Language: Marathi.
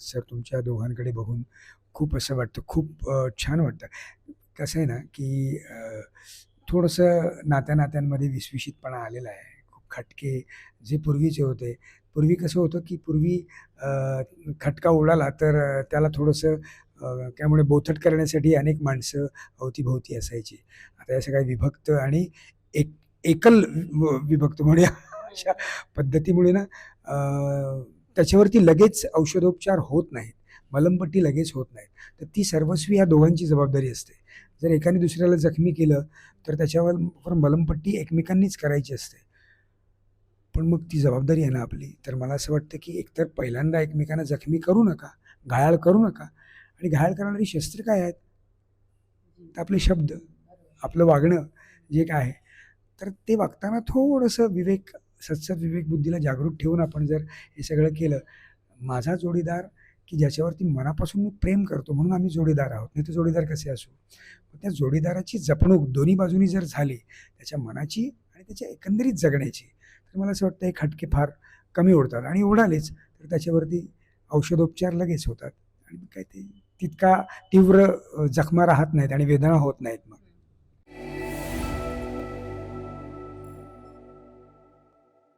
सर तुमच्या दोघांकडे बघून खूप असं वाटतं खूप छान वाटतं. कसं आहे ना की थोडंसं नात्या नात्यांमध्ये विसविशीतपणा आलेला आहे. खूप खटके जे पूर्वीचे होते. पूर्वी कसं होतं की पूर्वी खटका उडाला तर त्याला थोडंसं त्यामुळे बोथट करण्यासाठी अनेक माणसं अवतीभोवती असायची. आता या सगळ्या विभक्त आणि एक एकल विभक्त म्हणूया अशा पद्धतीमुळे ना त्याच्यावरती लगेच औषधोपचार होत नाहीत मलमपट्टी लगेच होत नाहीत तर ती सर्वस्वी ह्या दोघांची जबाबदारी असते. जर एकाने दुसऱ्याला जखमी केलं तर त्याच्यावर मलमपट्टी एकमेकांनीच करायची असते. पण मग ती जबाबदारी आहे ना आपली. तर मला असं वाटतं की एकतर पहिल्यांदा एकमेकांना जखमी करू नका घायाळ करू नका. आणि घायाळ करणारी शस्त्र काय आहेत? तर आपले शब्द आपलं वागणं जे काय आहे. तर ते वागताना थोडंसं विवेक सत्सद विवेक बुद्धीला जागरूक ठेवून आपण जर हे सगळं केलं माझा जोडीदार की ज्याच्यावरती मनापासून मी प्रेम करतो म्हणून आम्ही जोडीदार आहोत. नाही तर जोडीदार कसे असू? त्या जोडीदाराची जपणूक दोन्ही बाजूनी जर झाली त्याच्या मनाची आणि त्याच्या एकंदरीत जगण्याची तर मला असं वाटतं हे खटके फार कमी उडतात आणि उडालेच तर त्याच्यावरती औषधोपचार लगेच होतात. आणि काय ते तितका तीव्र जखमा राहत नाहीत आणि वेदना होत नाहीत मग.